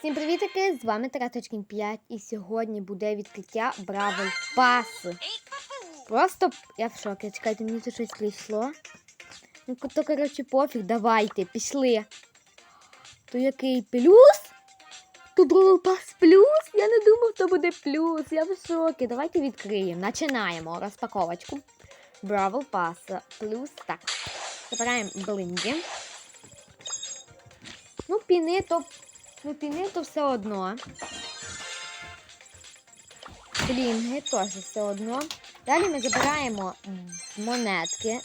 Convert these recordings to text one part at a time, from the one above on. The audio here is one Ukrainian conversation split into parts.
Всім привітики! З вами Тараточкін 5 і сьогодні буде відкриття Бравл Пас. Просто я в шокі. Чекайте, мені тут щось прийшло. Ну, то, коротше, пофіг, давайте, пішли. То який плюс? То Бравл Пас плюс? Я не думав, то буде плюс. Я в шокі. Давайте відкриємо. Починаємо розпаковочку. Бравл Пас плюс. Так. Забираємо блинді. Ну, піни, то Ну, то все одно. Блінги теж все одно. Далі ми забираємо монетки.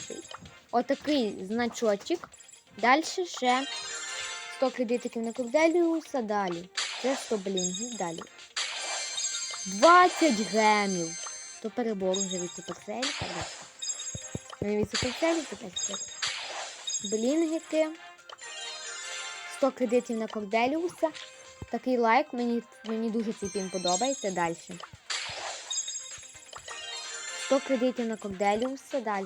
Отакий значочок. Далі ще 100 кредитиків на Корделіуса. Далі. Це 100 блінгів. Далі. 20 гемів. То перебор вже від суперселі. Від суперселі, тепер. Блінгики. 100 кредитів на Корделіуса. Такий лайк, мені, мені дуже цей пін подобається. Далі. 100 кредитів на Корделіуса. Далі.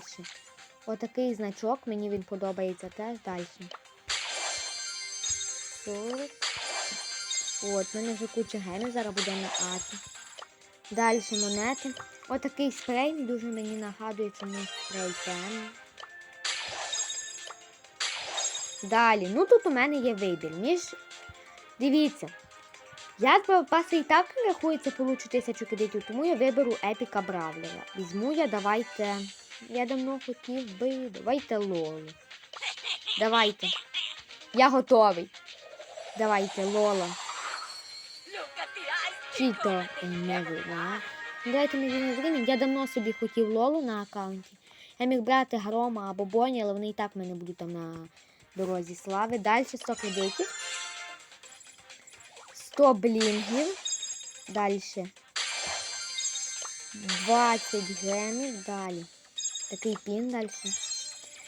Отакий значок, мені він подобається теж далі. 40. От, в мене вже куча гемів, зараз буде на аті. Далі монети. Отакий спрей, дуже мені нагадує, чомусь спрей темний. Далі, ну тут у мене є вибір. Між... Дивіться, я з паси і так рахується, получу тисячу кредитів, тому я виберу епіка Бравлера. Візьму я, давайте. Я давно хотів би. Давайте Лолу. Давайте. Я готовий. Давайте, Лола. Чіто не вина. Давайте ми не зрінемо. Я давно собі хотів Лолу на аккаунті. Я міг брати Грома або Боні, але вони і так мене будуть там на дорозі слави. Далі 100 кредитів. 100 блінгів. Далі. 20 гемів. Далі. Такий пін далі.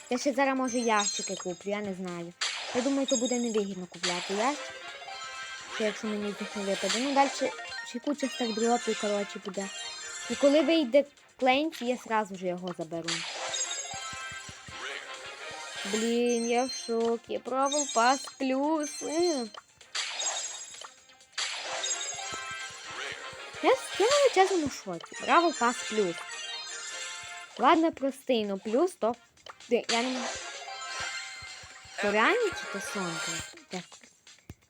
Я ще зараз може ящики куплю, я не знаю. Я думаю, то буде невигідно купляти ящик. Що якщо мені них не випаде. Ну далі ще куча стардропів, коротше, буде. І коли вийде Кленці, я сразу ж його заберу. Блін, я в шокі. Бравл пас плюс. Я, в чесному шокі. Бравл пас плюс. Ладно, простий, но плюс то. Я не То реально чи то сонце? Так.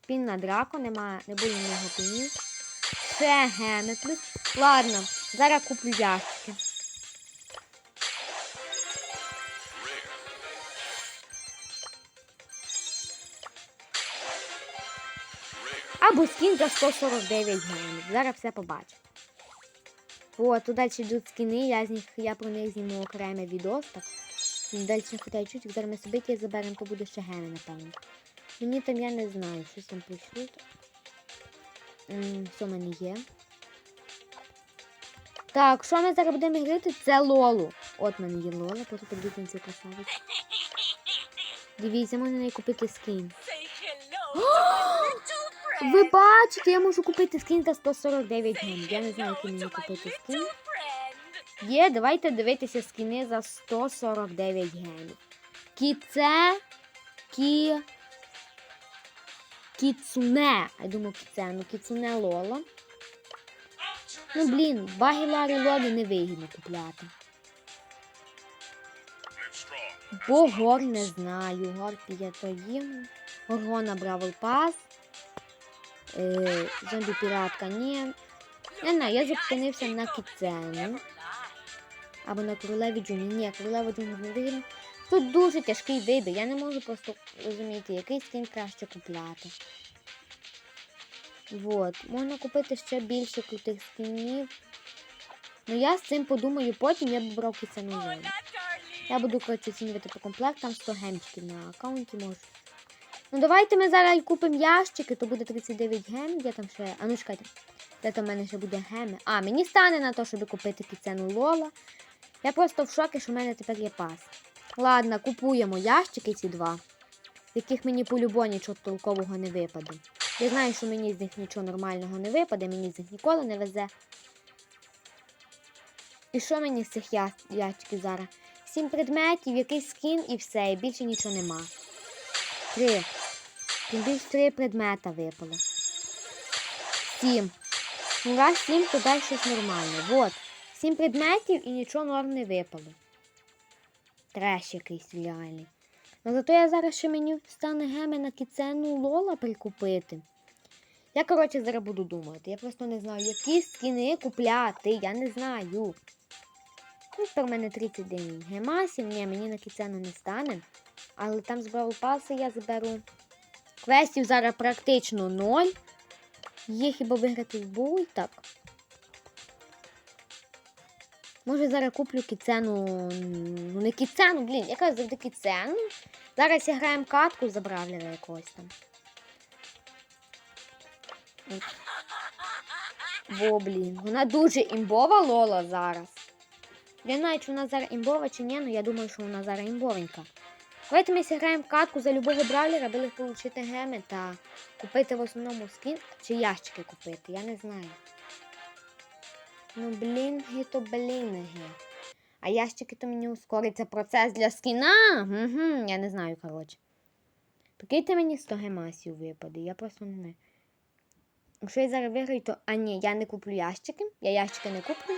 Пін на драку, нема, не в нього пінів. Ще геми плюс. Ладно, зараз куплю ящики. Або скін за 149 гривень. Зараз все побачу. О, тут далі йдуть скіни, я з них, я про них зніму окремий відос. Так. Далі хватає чуть, зараз ми собі заберемо, то буде ще геми, напевно. Мені там я не знаю, щось там прийшло. Що в мене є? Так, що ми зараз будемо грати? Це Лолу. От в мене є Лола, просто подивіться на цю красавицю. Дивіться, можна неї купити скін. Ви бачите, я можу купити скін за 149 гривень. Я не знаю, який мені купити скін. Є, давайте дивитися скіни за 149 гривень. Кіце, кі... Кіцуне. Я думаю, кіце, ну кіцуне Лола. Ну, блін, баги Ларі Лолі не вигідно купляти. Бо гор не знаю. Гор п'ятоїм. Горгона Бравл Пас. Е, зомбі піратка ні. Не знаю, я зупинився на кіцену. Або на королеві Джуні. Ні, королева вигідно. Тут дуже тяжкий вибір. Я не можу просто розуміти, який скін краще купляти. Вот. Можна купити ще більше крутих скінів. Ну я з цим подумаю, потім я б брав кіцену зону. Я буду, коротше, оцінювати по комплектам 100 гемчиків на аккаунті можу. Ну давайте ми зараз купимо ящики, то буде 39 гемів, я там ще. А ну чекайте. Де там в мене ще буде геми? А, мені стане на те, щоб купити кіцену Лола. Я просто в шокі, що в мене тепер є пас. Ладно, купуємо ящики ці два, з яких мені по-любому нічого толкового не випаде. Я знаю, що мені з них нічого нормального не випаде, мені з них ніколи не везе. І що мені з цих я... ящиків зараз? Сім предметів, якийсь скін і все, і більше нічого нема. Три. Тим більше три предмета випало. 7. Ну, раз 7, то дай щось нормальне. Вот. 7 предметів і нічого норм не випало. Треш якийсь реальний. Ну зато я зараз ще мені стане геми на кіцену Лола прикупити. Я, коротше, зараз буду думати. Я просто не знаю, які скіни купляти. Я не знаю. Ну, тепер в мене 39 гемасів. Ні, мені на кіцену не стане. Але там з Бравл я заберу. Квестів зараз практично 0. Є хіба виграти в бой? Так. Може зараз куплю кіцену. Ну не кіцену, блін, яка завжди кіцену. Зараз я граємо катку за бравлера якогось там. Бо, блін, вона дуже імбова лола зараз. Я не знаю, чи вона зараз імбова чи ні, але я думаю, що вона зараз імбовенька. Давайте ми зіграємо катку за любого бравлера, аби отримати геми та купити в основному скін чи ящики купити, я не знаю. Ну, блін, гі то блін, гі. А ящики то мені ускориться процес для скіна. Угу, я не знаю, коротше. Прикиньте мені 100 гемасів випаде, я просто не знаю. Якщо я зараз виграю, то. А ні, я не куплю ящики. Я ящики не куплю.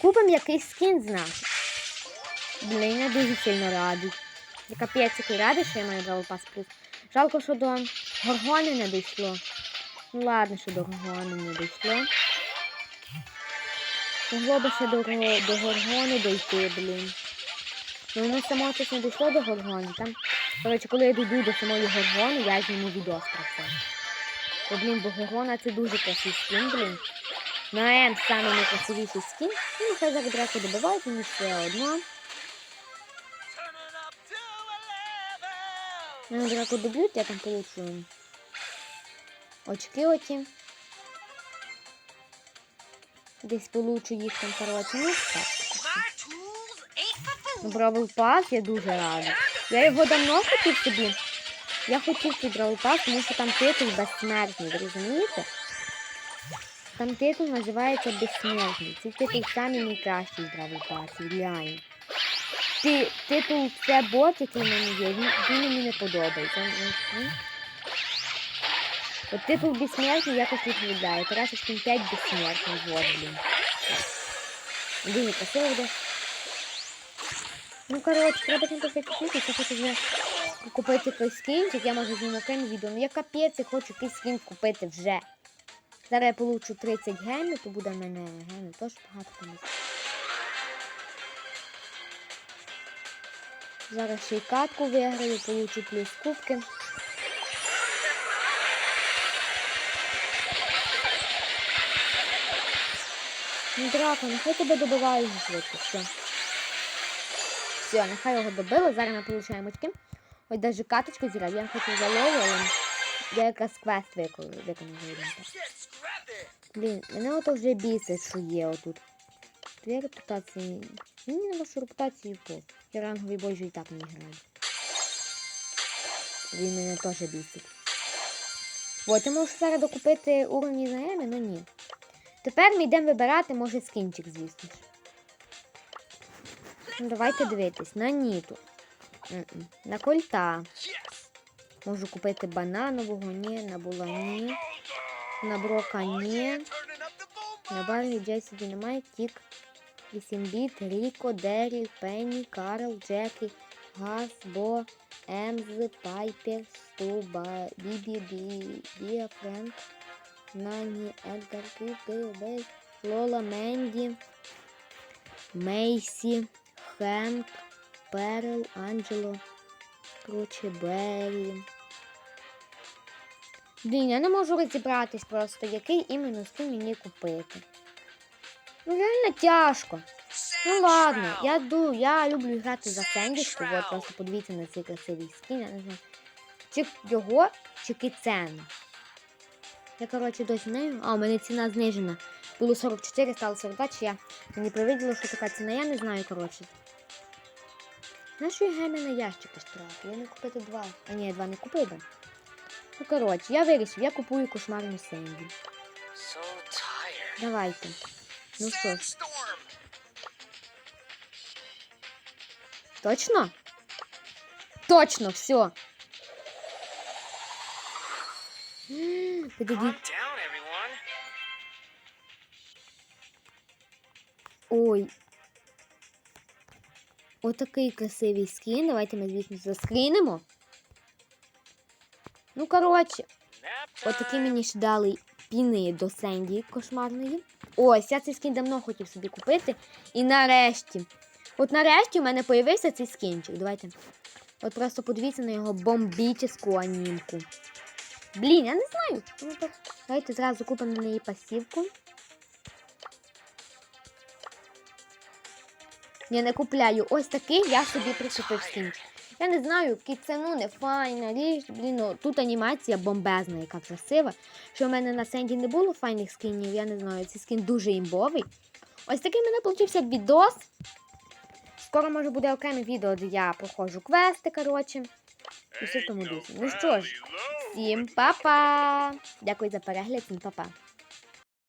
Купимо якийсь скін, значить. Блін, я дуже сильно радий. Я капець який радий, що я маю Бравл Пас плюс. Жалко, що до Горгони не дійшло. Ну ладно, що до Горгони не дійшло. Могло би ще до, до Горгони дійти, блін. Ну воно само щось не дійшло до Горгони. Там, коротше, коли я дійду до самої Горгони, я зніму відос про це. Бо, блін, бо Горгона це дуже красивий скін, блін. На М саме найкрасивіший скін. Ну, хай зараз драку добивають, мені все одно. Мене драку доб'ють, я там получу очки оті. Десь получу їх там, коротше, ну. Ну, Бравл Пас, я дуже рада. Я його давно хотів собі. Я хотів цей Бравл Пас, тому що там титул безсмертний, ви розумієте? Там титул називається безсмертний. Цей титул самий найкращий Бравл Пасів, реально. Ти, титул це бот, який в мене є, він, він мені не подобається. От титул безсмертний якось відповідає. Тарасочкин 5 безсмертний, вот, блін. Дуже красиво. Ну, коротше, треба тим купити, я хочу вже купити якийсь скінчик, я можу зніму окреме відео. Ну я капець я хочу якийсь скін купити вже. Зараз я получу 30 гемів, то буде в мене гемів теж багато комусь. Зараз ще й катку виграю, получу плюс кубки. Ну, драко, нехай тебе добивають швидко. Все. Все, нехай його добили. Зараз ми получаємо очки. Ось навіть каточку зіграв. Я хочу за Лолу, але я якраз квест виконав. Блін, мене ото вже бісить, що є отут. Дві репутації. Мені на вашу репутацію по. Я ранговий вже і так не граю. Він мене теж бісить. От, я можу зараз докупити уровні на Емі, ну ні. Тепер ми йдемо вибирати, може, скінчик, звісно ж. Ну, давайте дивитись. На Ніту. М-м. На кольта. Можу купити бананового, ні, на булані. На брока ні. На Барлі, Джесі, Дінамайт, Тік, 8 біт, Ріко, Деррі, Пенні, Карл, Джекі, Гас, Бо, Емз, Пайпер, Стуба, Бібі, Бі, Бія, Френк, Нані, Едгар, Кіт, Бей, Лола, Менді, Мейсі, Хенк, Перл, Анджело, коротше, Беррі. Блін, я не можу розібратись просто, який іменно скін мені купити. Ну реально тяжко. Ну ладно, я ду, я люблю грати за Сендічку, от просто подивіться на цей красивий скін, я не знаю. Чи його, чи кицену. Я, коротше, досі не. А, у мене ціна знижена. Було 44, стало 42, чи я мені привиділо, що така ціна, я не знаю, коротше. Нащо я геми на ящики штраф? Я не купити два. А ні, я два не купив би. Ну, коротше, я вирішив, я купую кошмарну Сенді. So. Давайте. Ну що ж. Точно? Точно, все. Подожди. Ой. Отакий красивий скін. Давайте ми, звісно, заскрінемо. Ну, коротше, отакі мені ж дали піни до Сенді кошмарної. Ось, я цей скін давно хотів собі купити. І нарешті. От нарешті у мене появився цей скінчик. Давайте. От просто подивіться на його бомбічну анімку. Блін, я не знаю. Ну, так, Давайте зразу купимо на неї пасівку. Я не купляю ось такий, я собі прикупив скінчик. Я не знаю, кіцену не файна річ. Блін, ну тут анімація бомбезна, яка красива. Що в мене на Сенді не було файних скінів, я не знаю, цей скін дуже імбовий. Ось такий в мене получився відос. Скоро може буде окреме відео, де я проходжу квести, коротше. І все в тому дусі. Ну що ж, всім па-па! Дякую за перегляд, всім па-па.